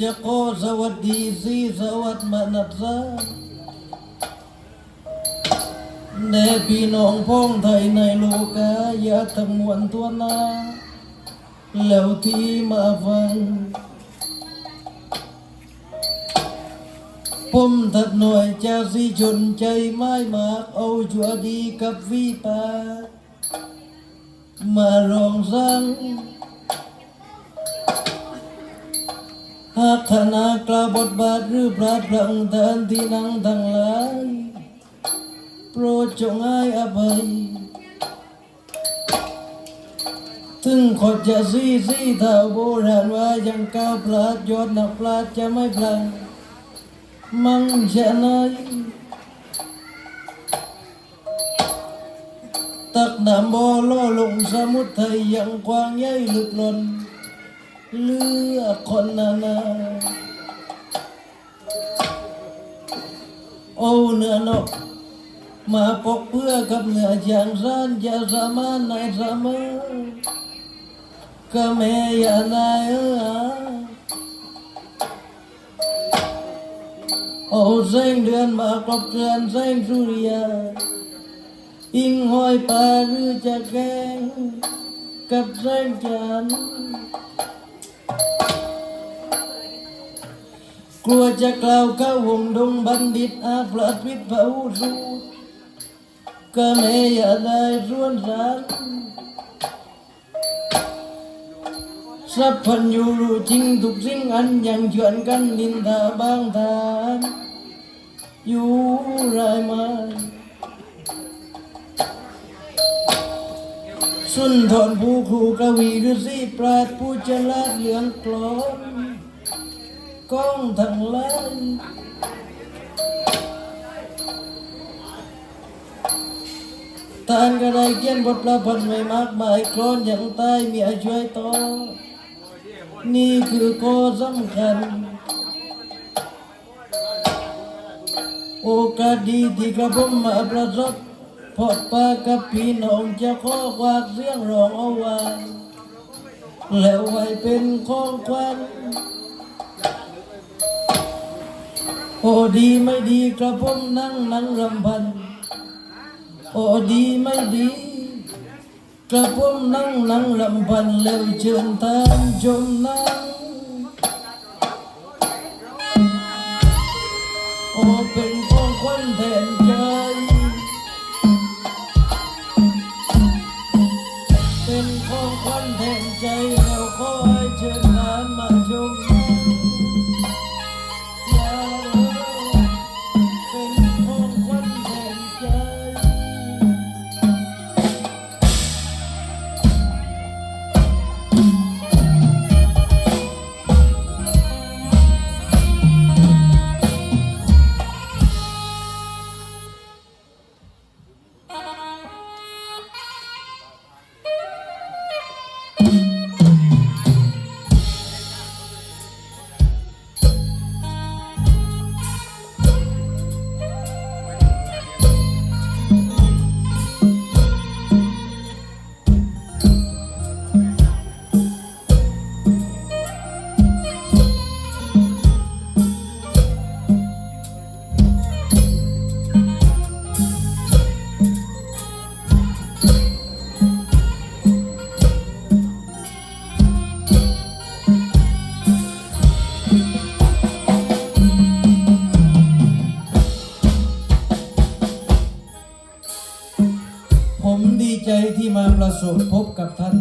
จะขอสวัสดีสีสวัสดมานัดซาแด่พี่น้องพ้องไทยในโลกาอย่าทั้งมวลตัวนาแล้วที่มาฟังผมถัดหน่วยจะสิชนใจไม่มากเอาชัวดีกับวีปามาลองสั่ง หากขณะกลาบทบาทหรือพระพลังทานที่นั่งทั้งหลายโปรดจงให้อภัยถึงขอจะซีซีเท่าโบราณว่ายังก้าวพลาดยอดนักพลาดจะไม่พลังมั่งชะนายตักน้ำบ่อล่อลงสมุทรไทยยังกว้างใหญ่ลึกล้น เลือกคนนานาโอ้เนื้อนกมาปกเพื่อกับเนื้อจางสานจะสามานในสามอก็แม่ยานายเออโอ้แสงเดือนมากรบเกือนแสงสุริยาอิงห้อยปลาหรือจะแกงกับแสงจันทร์ กลัวจะกล่าวเข้าวงดงบัณฑิตอาพลัดวิทย์เผาสูก็ไม่อยากได้ส่วนสารสัพพันอยู่รู้จริงทุกสิ่งอันยังเชื่อนกันนินทาบางทานอยู่ไรไมาสุนทรผู้ครูกวีฤาษีปราดผู้ฉลาดเหลืองกลอน ก้องทั้งหลายท่านก็ได้เขียนบทประพันธ์ไว้มากมายกรอนอย่างใต้มีอาช่วยต่อนี่คือข้อสำคัญ โอกาสดีที่กระผมมาประสบพบปะกับพี่น้องจะขอควากเสียงร้องเอาไว้แล้วไว้เป็นของขวัญ โอ้ดีไม่ดีกระผมนั่งนั่งรำพัน โอ้ดีไม่ดี กระผมนั่งนั่งรำพันแล้วเชิญท่านชมนั่งโอ้เป็นของขวัญแทนใจเป็นของขวัญแทนใจเราขอใผม ใจที่มาประสบพบกับท่าน